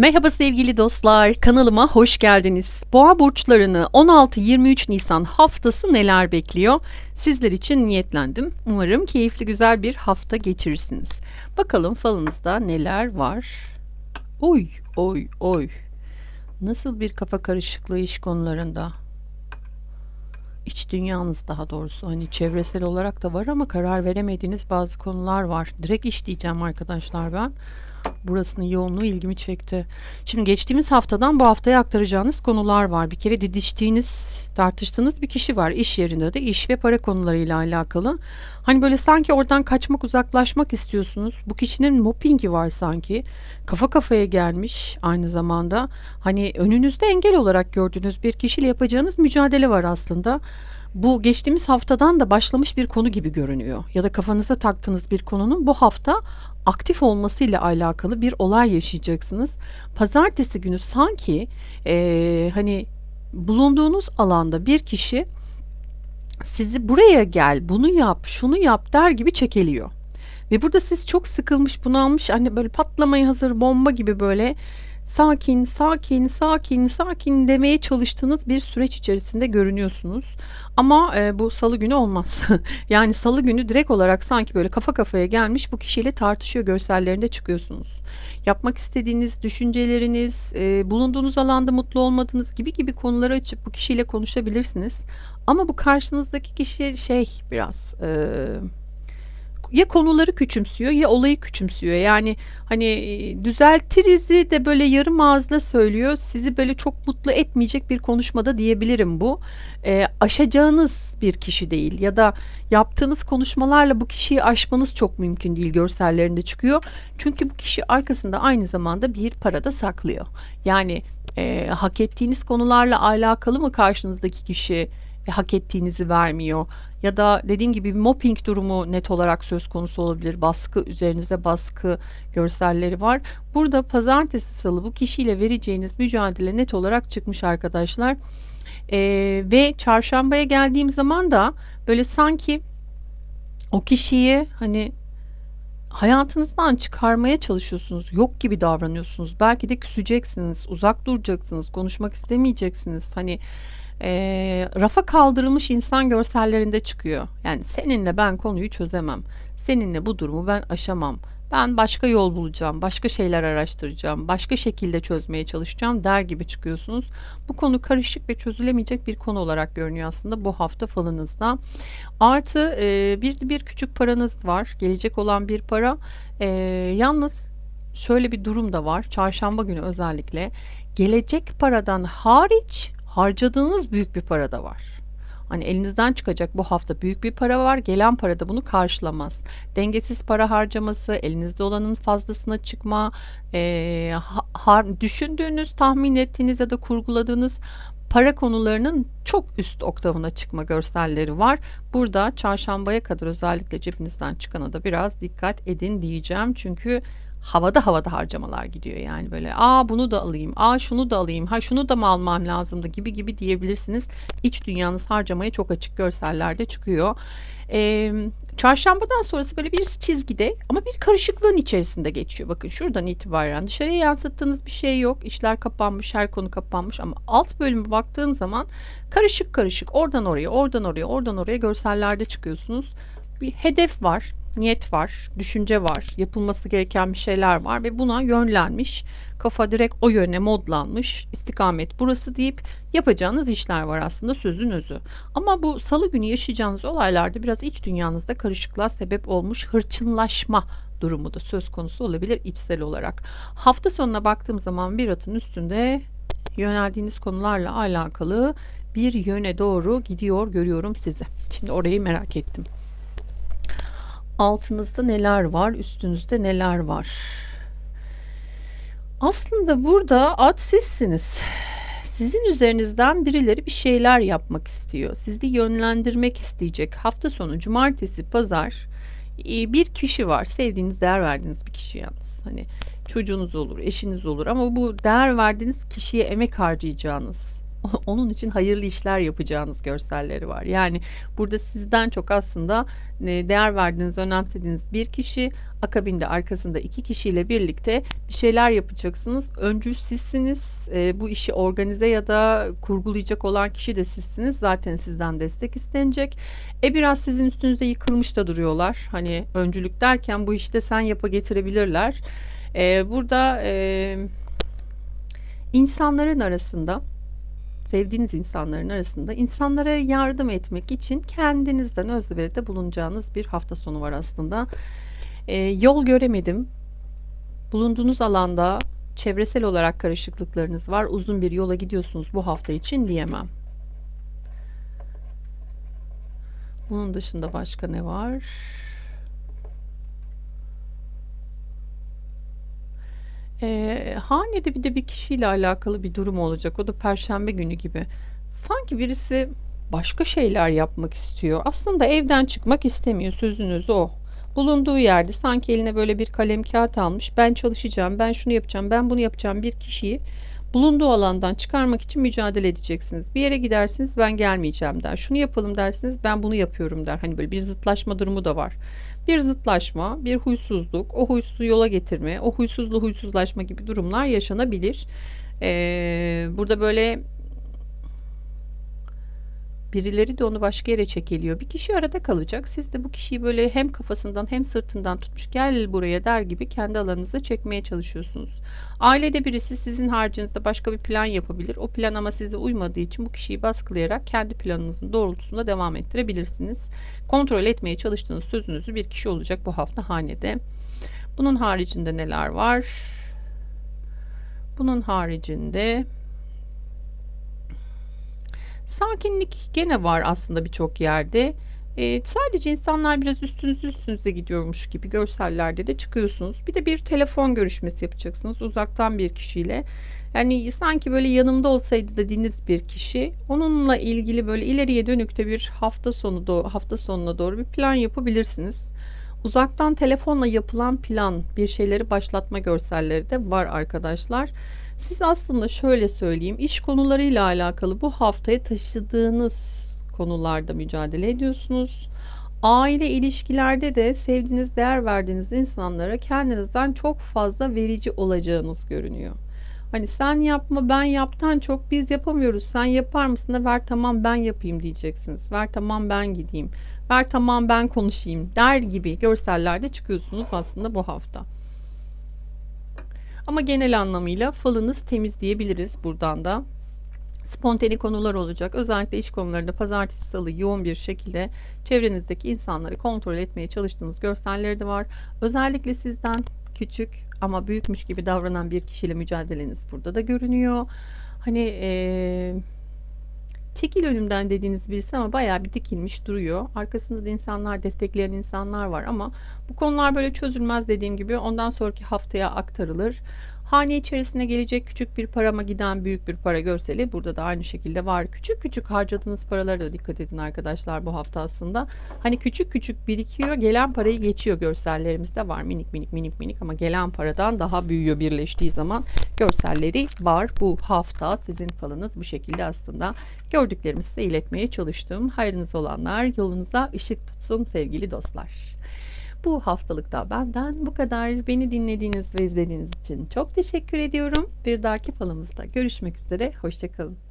Merhaba sevgili dostlar, kanalıma hoş geldiniz. Boğa burçlarını 16-23 Nisan haftası neler bekliyor? Sizler için niyetlendim. Umarım keyifli güzel bir hafta geçirirsiniz. Bakalım falınızda neler var? Oy, oy, oy. Nasıl bir kafa karışıklığı iş konularında? İç dünyanız daha doğrusu hani çevresel olarak da var ama karar veremediğiniz bazı konular var. Direkt iş diyeceğim arkadaşlar ben. Burasının yoğunluğu ilgimi çekti. Şimdi geçtiğimiz haftadan bu haftaya aktaracağınız konular var. Bir kere didiştiğiniz, tartıştığınız bir kişi var. İş yerinde de iş ve para konularıyla alakalı. Hani böyle sanki oradan kaçmak, uzaklaşmak istiyorsunuz. Bu kişinin moppingi var sanki. Kafa kafaya gelmiş aynı zamanda. Hani önünüzde engel olarak gördüğünüz bir kişiyle yapacağınız mücadele var aslında. Bu geçtiğimiz haftadan da başlamış bir konu gibi görünüyor. Ya da kafanıza taktığınız bir konunun bu hafta aktif olmasıyla alakalı bir olay yaşayacaksınız. Pazartesi günü sanki eee, hani bulunduğunuz alanda bir kişi sizi buraya gel, bunu yap, şunu yap der gibi çekeliyor. Ve burada siz çok sıkılmış, bunalmış, hani böyle patlamaya hazır bomba gibi böyle sakin, sakin, sakin, sakin demeye çalıştığınız bir süreç içerisinde görünüyorsunuz. Ama e, bu salı günü olmaz. yani salı günü direkt olarak sanki böyle kafa kafaya gelmiş bu kişiyle tartışıyor görsellerinde çıkıyorsunuz. Yapmak istediğiniz düşünceleriniz, e, bulunduğunuz alanda mutlu olmadığınız gibi gibi konuları açıp bu kişiyle konuşabilirsiniz. Ama bu karşınızdaki kişi şey biraz... E, ya konuları küçümsüyor ya olayı küçümsüyor. Yani hani e, düzeltirizi de böyle yarım ağızla söylüyor. Sizi böyle çok mutlu etmeyecek bir konuşmada diyebilirim bu. E, aşacağınız bir kişi değil ya da yaptığınız konuşmalarla bu kişiyi aşmanız çok mümkün değil görsellerinde çıkıyor. Çünkü bu kişi arkasında aynı zamanda bir para da saklıyor. Yani e, hak ettiğiniz konularla alakalı mı karşınızdaki kişi hak ettiğinizi vermiyor. Ya da dediğim gibi bir mobbing durumu net olarak söz konusu olabilir. Baskı üzerinize baskı görselleri var. Burada pazartesi salı bu kişiyle vereceğiniz mücadele net olarak çıkmış arkadaşlar. Ee, ve çarşambaya geldiğim zaman da böyle sanki o kişiyi hani hayatınızdan çıkarmaya çalışıyorsunuz. Yok gibi davranıyorsunuz. Belki de küseceksiniz, uzak duracaksınız, konuşmak istemeyeceksiniz. Hani e, rafa kaldırılmış insan görsellerinde çıkıyor. Yani seninle ben konuyu çözemem. Seninle bu durumu ben aşamam. Ben başka yol bulacağım, başka şeyler araştıracağım, başka şekilde çözmeye çalışacağım der gibi çıkıyorsunuz. Bu konu karışık ve çözülemeyecek bir konu olarak görünüyor aslında bu hafta falınızda. Artı e, bir bir küçük paranız var, gelecek olan bir para. E, yalnız şöyle bir durum da var. Çarşamba günü özellikle gelecek paradan hariç harcadığınız büyük bir para da var. Hani elinizden çıkacak bu hafta büyük bir para var. Gelen para da bunu karşılamaz. Dengesiz para harcaması, elinizde olanın fazlasına çıkma, e, ha, düşündüğünüz, tahmin ettiğiniz ya da kurguladığınız para konularının çok üst oktavına çıkma görselleri var. Burada çarşambaya kadar özellikle cebinizden çıkana da biraz dikkat edin diyeceğim. Çünkü havada havada harcamalar gidiyor yani böyle aa bunu da alayım aa şunu da alayım ha şunu da mı almam lazımdı? gibi gibi diyebilirsiniz. İç dünyanız harcamaya çok açık görsellerde çıkıyor. Ee, çarşambadan sonrası böyle bir çizgide ama bir karışıklığın içerisinde geçiyor. Bakın şuradan itibaren dışarıya yansıttığınız bir şey yok işler kapanmış her konu kapanmış ama alt bölümü baktığım zaman karışık karışık oradan oraya oradan oraya oradan oraya görsellerde çıkıyorsunuz. Bir hedef var niyet var, düşünce var, yapılması gereken bir şeyler var ve buna yönlenmiş. Kafa direkt o yöne modlanmış. istikamet burası deyip yapacağınız işler var aslında sözün özü. Ama bu salı günü yaşayacağınız olaylarda biraz iç dünyanızda karışıklığa sebep olmuş hırçınlaşma durumu da söz konusu olabilir içsel olarak. Hafta sonuna baktığım zaman bir atın üstünde yöneldiğiniz konularla alakalı bir yöne doğru gidiyor görüyorum sizi. Şimdi orayı merak ettim altınızda neler var, üstünüzde neler var? Aslında burada at sizsiniz. Sizin üzerinizden birileri bir şeyler yapmak istiyor. Sizi yönlendirmek isteyecek. Hafta sonu, cumartesi, pazar e, bir kişi var. Sevdiğiniz, değer verdiğiniz bir kişi yalnız. Hani çocuğunuz olur, eşiniz olur ama bu değer verdiğiniz kişiye emek harcayacağınız onun için hayırlı işler yapacağınız görselleri var. Yani burada sizden çok aslında e, değer verdiğiniz, önemsediğiniz bir kişi akabinde arkasında iki kişiyle birlikte bir şeyler yapacaksınız. Öncü sizsiniz. E, bu işi organize ya da kurgulayacak olan kişi de sizsiniz. Zaten sizden destek istenecek. E biraz sizin üstünüze yıkılmış da duruyorlar. Hani öncülük derken bu işte sen yapa getirebilirler. E, burada insanların arasında sevdiğiniz insanların arasında insanlara yardım etmek için kendinizden özveride bulunacağınız bir hafta sonu var aslında. Ee, yol göremedim. Bulunduğunuz alanda çevresel olarak karışıklıklarınız var. Uzun bir yola gidiyorsunuz bu hafta için diyemem. Bunun dışında başka ne var? Ee, hanede bir de bir kişiyle alakalı bir durum olacak. O da Perşembe günü gibi. Sanki birisi başka şeyler yapmak istiyor. Aslında evden çıkmak istemiyor. Sözünüz o. Bulunduğu yerde sanki eline böyle bir kalem kağıt almış. Ben çalışacağım, ben şunu yapacağım, ben bunu yapacağım bir kişiyi bulunduğu alandan çıkarmak için mücadele edeceksiniz. Bir yere gidersiniz ben gelmeyeceğim der. Şunu yapalım dersiniz ben bunu yapıyorum der. Hani böyle bir zıtlaşma durumu da var. Bir zıtlaşma, bir huysuzluk, o huysuzu yola getirme, o huysuzlu huysuzlaşma gibi durumlar yaşanabilir. Ee, burada böyle birileri de onu başka yere çekiliyor. Bir kişi arada kalacak. Siz de bu kişiyi böyle hem kafasından hem sırtından tutmuş gel buraya der gibi kendi alanınıza çekmeye çalışıyorsunuz. Ailede birisi sizin haricinde başka bir plan yapabilir. O plan ama size uymadığı için bu kişiyi baskılayarak kendi planınızın doğrultusunda devam ettirebilirsiniz. Kontrol etmeye çalıştığınız sözünüzü bir kişi olacak bu hafta hanede. Bunun haricinde neler var? Bunun haricinde Sakinlik gene var aslında birçok yerde. Ee, sadece insanlar biraz üstünüze üstünüze gidiyormuş gibi görsellerde de çıkıyorsunuz. Bir de bir telefon görüşmesi yapacaksınız uzaktan bir kişiyle. Yani sanki böyle yanımda olsaydı dediğiniz bir kişi onunla ilgili böyle ileriye dönük de bir hafta sonu do hafta sonuna doğru bir plan yapabilirsiniz. Uzaktan telefonla yapılan plan bir şeyleri başlatma görselleri de var arkadaşlar. Siz aslında şöyle söyleyeyim, iş konularıyla alakalı bu haftaya taşıdığınız konularda mücadele ediyorsunuz. Aile ilişkilerde de sevdiğiniz, değer verdiğiniz insanlara kendinizden çok fazla verici olacağınız görünüyor. Hani sen yapma ben yaptan çok biz yapamıyoruz. Sen yapar mısın da ver tamam ben yapayım diyeceksiniz. Ver tamam ben gideyim. Ver tamam ben konuşayım der gibi görsellerde çıkıyorsunuz aslında bu hafta. Ama genel anlamıyla falınız temiz diyebiliriz buradan da. Spontane konular olacak. Özellikle iş konularında pazartesi salı yoğun bir şekilde çevrenizdeki insanları kontrol etmeye çalıştığınız görselleri de var. Özellikle sizden küçük ama büyükmüş gibi davranan bir kişiyle mücadeleniz burada da görünüyor. Hani ee, çekil önümden dediğiniz birisi ama bayağı bir dikilmiş duruyor. Arkasında da insanlar destekleyen insanlar var ama bu konular böyle çözülmez dediğim gibi ondan sonraki haftaya aktarılır. Hane içerisine gelecek küçük bir parama giden büyük bir para görseli burada da aynı şekilde var. Küçük küçük harcadığınız paralara da dikkat edin arkadaşlar bu hafta aslında. Hani küçük küçük birikiyor gelen parayı geçiyor görsellerimizde var minik minik minik minik ama gelen paradan daha büyüyor birleştiği zaman görselleri var bu hafta sizin falınız bu şekilde aslında gördüklerimi size iletmeye çalıştım. Hayrınız olanlar yolunuza ışık tutsun sevgili dostlar. Bu haftalıkta benden bu kadar. Beni dinlediğiniz ve izlediğiniz için çok teşekkür ediyorum. Bir dahaki falımızda görüşmek üzere. Hoşçakalın.